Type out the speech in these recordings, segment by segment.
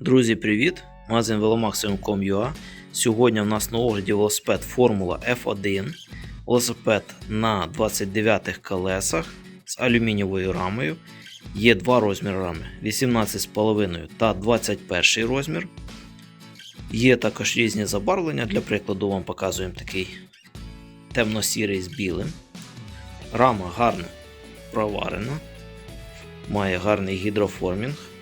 Друзі, привіт! Магазин velomaximum.com.ua Сьогодні у нас на огляді велосипед Формула F1. Велосипед на 29 колесах з алюмінієвою рамою. Є два розміри рами 18,5 та 21 розмір. Є також різні забарвлення. Для прикладу, вам показуємо такий темно-сірий з білим. Рама гарно проварена, має гарний гідроформінг.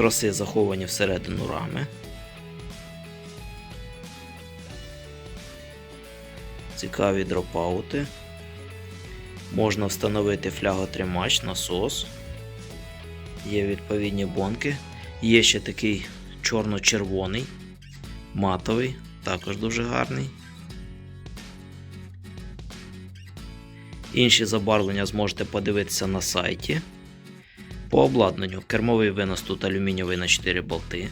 Троси заховані всередину рами. Цікаві дропаути. Можна встановити фляготримач, насос. Є відповідні бонки. Є ще такий чорно-червоний, матовий, також дуже гарний. Інші забарвлення зможете подивитися на сайті. По обладнанню кермовий винос тут алюмінієвий на 4 болти.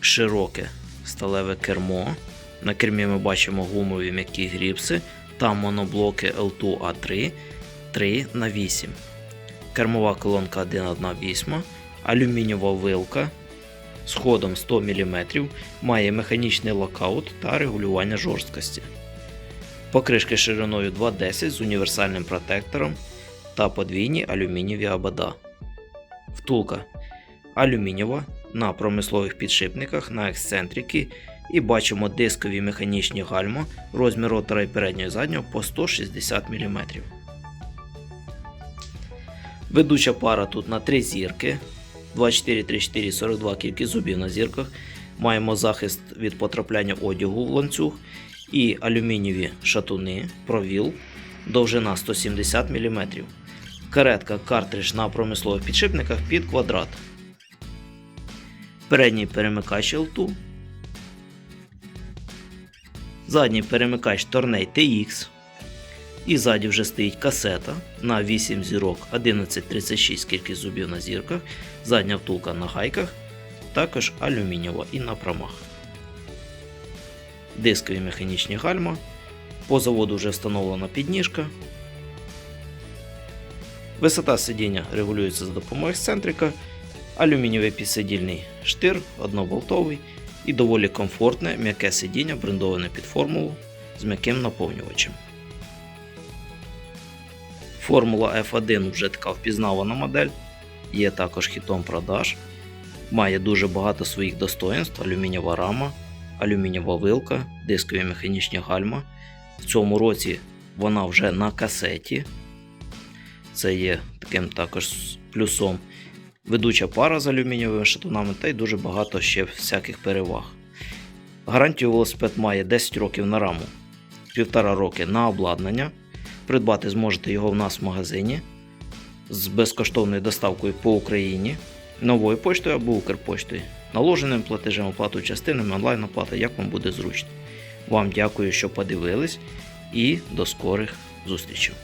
Широке сталеве кермо. На кермі ми бачимо гумові м'які гріпси та моноблоки L2A3 3 на 8 Кермова колонка 1,8, алюмінієва вилка з ходом 100 мм, має механічний локаут та регулювання жорсткості. Покришки шириною 2,10 з універсальним протектором та подвійні алюмінієві абада. Втулка алюмінієва на промислових підшипниках на ексцентрики і бачимо дискові механічні гальма розмір ротора і переднього і заднього по 160 мм. Ведуча пара тут на 3 зірки 24, 34, 42 кількість зубів на зірках. Маємо захист від потрапляння одягу в ланцюг і алюмінієві шатуни, провіл, довжина 170 мм. Каретка картридж на промислових підшипниках під квадрат. Передній перемикач L2. Задній перемикач Tornей TX. І ззаді вже стоїть касета на 8 зірок 1136 кількість зубів на зірках, задня втулка на гайках, також алюмінієва і на промах. Дискові механічні гальма. По заводу вже встановлена підніжка. Висота сидіння регулюється за допомогою ексцентрика, алюмінієвий підсидільний штир, одноболтовий і доволі комфортне м'яке сидіння, брендоване під формулу з м'яким наповнювачем. Формула F1 вже така впізнавана модель, є також хітом продаж, має дуже багато своїх достоїнств: алюмінієва рама, алюмінієва вилка, дискові механічні гальма. В цьому році вона вже на касеті. Це є таким також плюсом. Ведуча пара з алюмінієвими шатунами та й дуже багато ще всяких переваг. Гарантію велосипед має 10 років на раму, 1,5 роки на обладнання. Придбати зможете його в нас в магазині з безкоштовною доставкою по Україні, новою поштою або Укрпоштою, наложеним платежем оплату частинами, онлайн оплата, як вам буде зручно. Вам дякую, що подивились, і до скорих зустрічей.